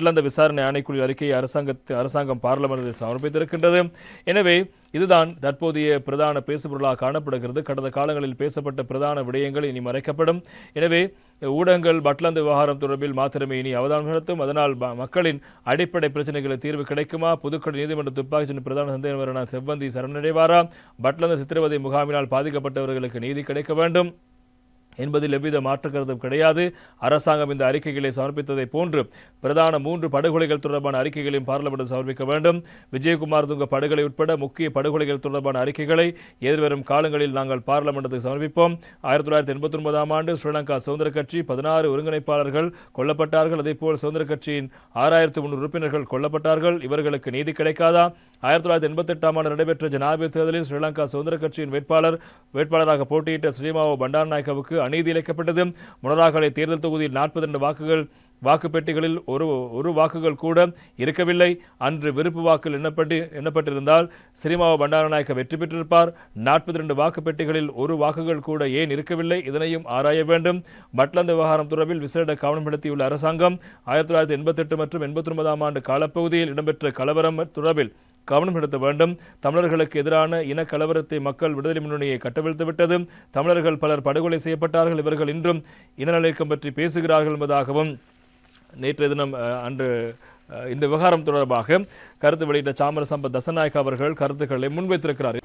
பட்லந்த விசாரணை ஆணைக்குழு அறிக்கையை அரசாங்கத்து அரசாங்கம் பார்லமெண்டில் சமர்ப்பித்திருக்கின்றது. எனவே இதுதான் தற்போதைய பிரதான பேசுபொருளாக காணப்படுகிறது. கடந்த காலங்களில் பேசப்பட்ட பிரதான விடயங்கள் இனி மறைக்கப்படும். எனவே ஊடகங்கள் பட்லந்த விவகாரம் தொடர்பில் மாத்திரமே இனி அவதானம் நடத்தும். அதனால் மக்களின் அடிப்படை பிரச்சனைகளுக்கு தீர்வு கிடைக்குமா? புதுக்கடை நீதிமன்ற துப்பாக்கிச்சின் பிரதான சந்தேகவரான செவ்வந்தி சரணடைவாரா? பட்லந்த சித்திரவதை முகாமினால் பாதிக்கப்பட்டவர்களுக்கு நீதி கிடைக்க வேண்டும். என்பதில் எவ்வித மாற்று கிடையாது. அரசாங்கம் இந்த அறிக்கைகளை சமர்ப்பித்ததை போன்று பிரதான மூன்று படுகொலைகள் தொடர்பான அறிக்கைகளையும் பார்லமெண்ட் சமர்ப்பிக்க வேண்டும். விஜயகுமார் துங்க படுகொலை உட்பட முக்கிய படுகொலைகள் தொடர்பான அறிக்கைகளை எதிர்வரும் காலங்களில் நாங்கள் பார்லமெண்டத்துக்கு சமர்ப்பிப்போம். ஆயிரத்தி தொள்ளாயிரத்தி எண்பத்தி ஒன்பதாம் ஆண்டு ஸ்ரீலங்கா சுதந்திர கட்சி பதினாறு ஒருங்கிணைப்பாளர்கள் கொல்லப்பட்டார்கள். அதேபோல் சுதந்திர கட்சியின் ஆறாயிரத்து முன்னூறு உறுப்பினர்கள் கொல்லப்பட்டார்கள். இவர்களுக்கு நீதி கிடைக்காதா? ஆயிரத்தி தொள்ளாயிரத்தி எண்பத்தெட்டாம் ஆண்டு நடைபெற்ற ஜனாதிபதி தேர்தலில் ஸ்ரீலங்கா சுதந்திர கட்சியின் வேட்பாளர் வேட்பாளராக போட்டியிட்ட ஸ்ரீமாவோ பண்டாரநாயக்கவுக்கு அநீதி இழைக்கப்பட்டது. முனராகலை தேர்தல் தொகுதியில் நாற்பத்தி ரெண்டு வாக்குகள் வாக்குப்பெட்டிகளில் ஒரு ஒரு வாக்குகள் கூட இருக்கவில்லை. அன்று விருப்பு வாக்கில் எண்ணப்பட்டு எண்ணப்பட்டிருந்தால் ஸ்ரீமாவோ பண்டாரநாயக்க வெற்றி பெற்றிருப்பார். நாற்பத்தி ரெண்டு வாக்குப்பெட்டிகளில் ஒரு வாக்குகள் கூட ஏன் இருக்கவில்லை? இதனையும் ஆராய வேண்டும். பட்லந்து விவகாரம் தொடர்பில் விசேட கவனப்படுத்தியுள்ள அரசாங்கம் ஆயிரத்தி தொள்ளாயிரத்தி எண்பத்தெட்டு மற்றும் எண்பத்தி ஒன்பதாம் ஆண்டு காலப்பகுதியில் இடம்பெற்ற கலவரம் தொடர்பில் கவனம் செலுத்த வேண்டும். தமிழர்களுக்கு எதிரான இன கலவரத்தை மக்கள் விடுதலை முன்னணியை கட்டவிழ்த்து விட்டது தமிழர்கள் பலர் படுகொலை செய்யப்பட்டார்கள். இவர்கள் இன்றும் இனநலக்கம் பற்றி பேசுகிறார்கள் என்பதாகவும் நேற்றைய தினம் அன்று இந்த விவகாரம் தொடர்பாக கருத்து வெளியிட்ட சாமர சம்பத் தசநாயக் அவர்கள் கருத்துக்களை முன்வைத்திருக்கிறார்.